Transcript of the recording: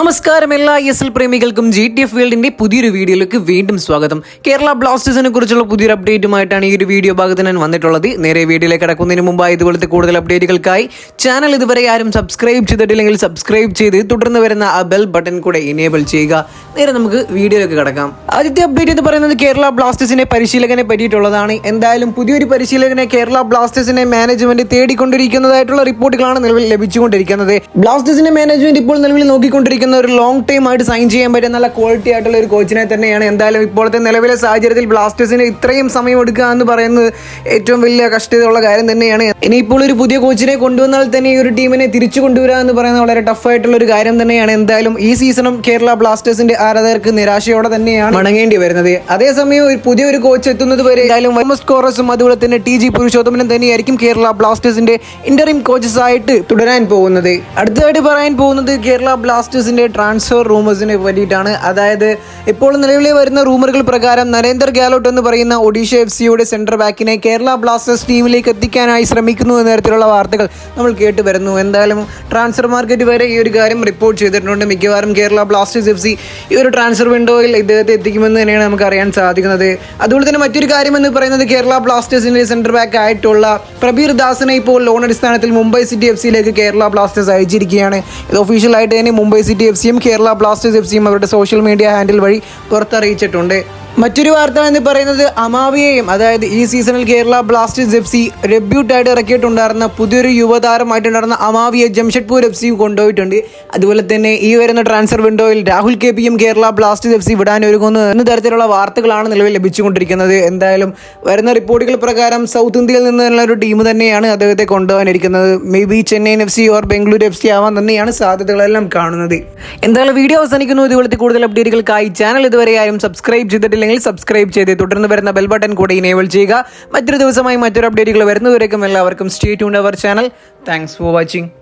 നമസ്കാരം എല്ലാ I S L പ്രേമികൾക്കും ജി ടി എഫ് വേൾഡിന്റെ പുതിയൊരു വീഡിയോയിലേക്ക് വീണ്ടും സ്വാഗതം. കേരള ബ്ലാസ്റ്റേഴ്സിനെ കുറിച്ചുള്ള പുതിയൊരു അപ്ഡേറ്റുമായിട്ടാണ് ഈ ഒരു വീഡിയോ ഭാഗത്ത് ഞാൻ വന്നിട്ടുള്ളത്. നേരെ വീഡിയോയിലേക്ക് കടക്കുന്നതിന് മുമ്പായി ഇതുപോലത്തെ കൂടുതൽ അപ്ഡേറ്റുകൾക്കായി ചാനൽ ഇതുവരെ ആരും സബ്സ്ക്രൈബ് ചെയ്തിട്ടില്ലെങ്കിൽ സബ്സ്ക്രൈബ് ചെയ്ത് തുടർന്ന് വരുന്ന ആ ബെൽ ബട്ടൺ കൂടെ ഇനേബിൾ ചെയ്യുക. നേരെ നമുക്ക് വീഡിയോയിലേക്ക് കടക്കാം. ആദ്യത്തെ അപ്ഡേറ്റ് എന്ന് പറയുന്നത് കേരള ബ്ലാസ്റ്റേഴ്സിന്റെ പരിശീലകനെ പറ്റിയിട്ടുള്ളതാണ്. എന്തായാലും പുതിയൊരു പരിശീലകനെ കേരള ബ്ലാസ്റ്റേഴ്സിനെ മാനേജ്മെന്റ് തേടിക്കൊണ്ടിരിക്കുന്നതായിട്ടുള്ള റിപ്പോർട്ടുകളാണ് നിലവിൽ ലഭിച്ചുകൊണ്ടിരിക്കുന്നത്. ബ്ലാസ്റ്റേഴ്സിന്റെ മാനേജ്മെന്റ് ഇപ്പോൾ നിലവിൽ നോക്കിക്കൊണ്ടിരിക്കുന്ന ഒരു ലോങ് ടൈം ആയിട്ട് സൈൻ ചെയ്യാൻ പറ്റിയ നല്ല ക്വാളിറ്റി ആയിട്ടുള്ള ഒരു കോച്ചിനെ തന്നെയാണ് എന്തായാലും ഇപ്പോഴത്തെ നിലവിലെ സാഹചര്യത്തിൽ ബ്ലാസ്റ്റേഴ്സിന് ഇത്രയും സമയം എടുക്കുക എന്ന് പറയുന്നത് ഏറ്റവും വലിയ കഷ്ടതയുള്ള കാര്യം തന്നെയാണ്. ഇനിയിപ്പോൾ ഒരു പുതിയ കോച്ചിനെ കൊണ്ടുവന്നാൽ തന്നെ ഈ ഒരു ടീമിനെ തിരിച്ചു കൊണ്ടുവരിക എന്ന് പറയുന്നത് വളരെ ടഫ് ആയിട്ടുള്ള ഒരു കാര്യം തന്നെയാണ്. എന്തായാലും ഈ സീസണും കേരള ബ്ലാസ്റ്റേഴ്സിന്റെ ആരാധകർക്ക് നിരാശയോടെ തന്നെയാണ് മടങ്ങേണ്ടി വരുന്നത്. അതേസമയം ഒരു പുതിയ ഒരു കോച്ച് എത്തുന്നത് വരെ എന്തായാലും വൈമസ് കോറസും അതുപോലെ തന്നെ ടി ജി പുരുഷോത്തമനും തന്നെയായിരിക്കും കേരള ബ്ലാസ്റ്റേഴ്സിന്റെ ഇന്ററിം കോച്ചസ് ആയിട്ട് തുടരാൻ പോകുന്നത്. അടുത്തതായിട്ട് പറയാൻ പോകുന്നത് കേരള ബ്ലാസ്റ്റേഴ്സിന്റെ ട്രാൻസ്ഫർ റൂമേഴ്സിനെ പറ്റിയിട്ടാണ്. അതായത് ഇപ്പോൾ നിലവിലെ വരുന്ന റൂമറുകൾ പ്രകാരം നരേന്ദർ ഗാലോട്ട് എന്ന് പറയുന്ന ഒഡീഷ എഫ് സിയുടെ സെന്റർ ബാക്കിനെ കേരള ബ്ലാസ്റ്റേഴ്സ് ടീമിലേക്ക് എത്തിക്കാനായി ശ്രമിക്കുന്നു എന്ന തരത്തിലുള്ള വാർത്തകൾ നമ്മൾ കേട്ട് വരുന്നു. എന്തായാലും ട്രാൻസ്ഫർ മാർക്കറ്റ് വരെ ഈ ഒരു കാര്യം റിപ്പോർട്ട് ചെയ്തിട്ടുണ്ട്. മിക്കവാറും കേരള ബ്ലാസ്റ്റേഴ്സ് എഫ് സി ഈ ഒരു ട്രാൻസ്ഫർ വിൻഡോയിൽ ഇദ്ദേഹത്തെ എത്തിക്കുമെന്ന് തന്നെയാണ് നമുക്ക് അറിയാൻ സാധിക്കുന്നത്. അതുപോലെ തന്നെ മറ്റൊരു കാര്യം എന്ന് പറയുന്നത് കേരള ബ്ലാസ്റ്റേഴ്സിന്റെ സെന്റർ ബാക്ക് ആയിട്ടുള്ള പ്രബീർ ദാസിനെ ഇപ്പോൾ ലോൺ അടിസ്ഥാനത്തിൽ മുംബൈ സിറ്റി എഫ് സിയിലേക്ക് കേരള ബ്ലാസ്റ്റേഴ്സ് അയച്ചിരിക്കുകയാണ്. ഇത് ഒഫീഷ്യലായിട്ട് തന്നെ മുംബൈ സിറ്റി എഫ് സിയും കേരള ബ്ലാസ്റ്റേഴ്സ് എഫ് സിയും അവരുടെ സോഷ്യൽ മീഡിയ ഹാൻഡിൽ വഴി പുറത്തറിയിച്ചിട്ടുണ്ട്. മറ്റൊരു വാർത്ത എന്ന് പറയുന്നത് അമാവിയെയും അതായത് ഈ സീസണിൽ കേരള ബ്ലാസ്റ്റേഴ്സ് എഫ് സി റെബ്യൂട്ടായിട്ട് ഇറക്കിയിട്ടുണ്ടായിരുന്ന പുതിയൊരു യുവതാരമായിട്ടുണ്ടായിരുന്ന അമാവിയെ ജംഷഡ്പൂർ എഫ് സിയും കൊണ്ടുപോയിട്ടുണ്ട്. അതുപോലെ തന്നെ ഈ വരുന്ന ട്രാൻസ്ഫർ വിൻഡോയിൽ രാഹുൽ കെ പിയും കേരള ബ്ലാസ്റ്റേഴ്സ് എഫ് സി വിടാൻ ഒരുങ്ങുന്നു എന്ന തരത്തിലുള്ള വാർത്തകളാണ് നിലവിൽ ലഭിച്ചുകൊണ്ടിരിക്കുന്നത്. എന്തായാലും വരുന്ന റിപ്പോർട്ടുകൾ പ്രകാരം സൗത്ത് ഇന്ത്യയിൽ നിന്നുള്ള ഒരു ടീം തന്നെയാണ് അദ്ദേഹത്തെ കൊണ്ടുപോകാനിരിക്കുന്നത്. May be Chennaiyin F C or Bengaluru F C ആവാൻ തന്നെയാണ് സാധ്യതകളെല്ലാം കാണുന്നത്. എന്തായാലും വീഡിയോ അവസാനിക്കുന്നു. ഇതുപോലത്തെ കൂടുതൽ അപ്ഡേറ്റുകൾക്കായി ചാനൽ ഇതുവരെ ആരും സബ്സ്ക്രൈബ് ചെയ്തിട്ടില്ലെങ്കിൽ സബ്സ്ക്രൈബ് ചെയ്ത് തുടർന്ന് വരുന്ന ബെൽ ബട്ടൺ കൂടെ ഇനേബിൾ ചെയ്യുക. മറ്റൊരു ദിവസമായി മറ്റൊരു അപ്ഡേറ്റുകൾ വരുന്നവരേക്കും എല്ലാവർക്കും stay tune our channel thanks for watching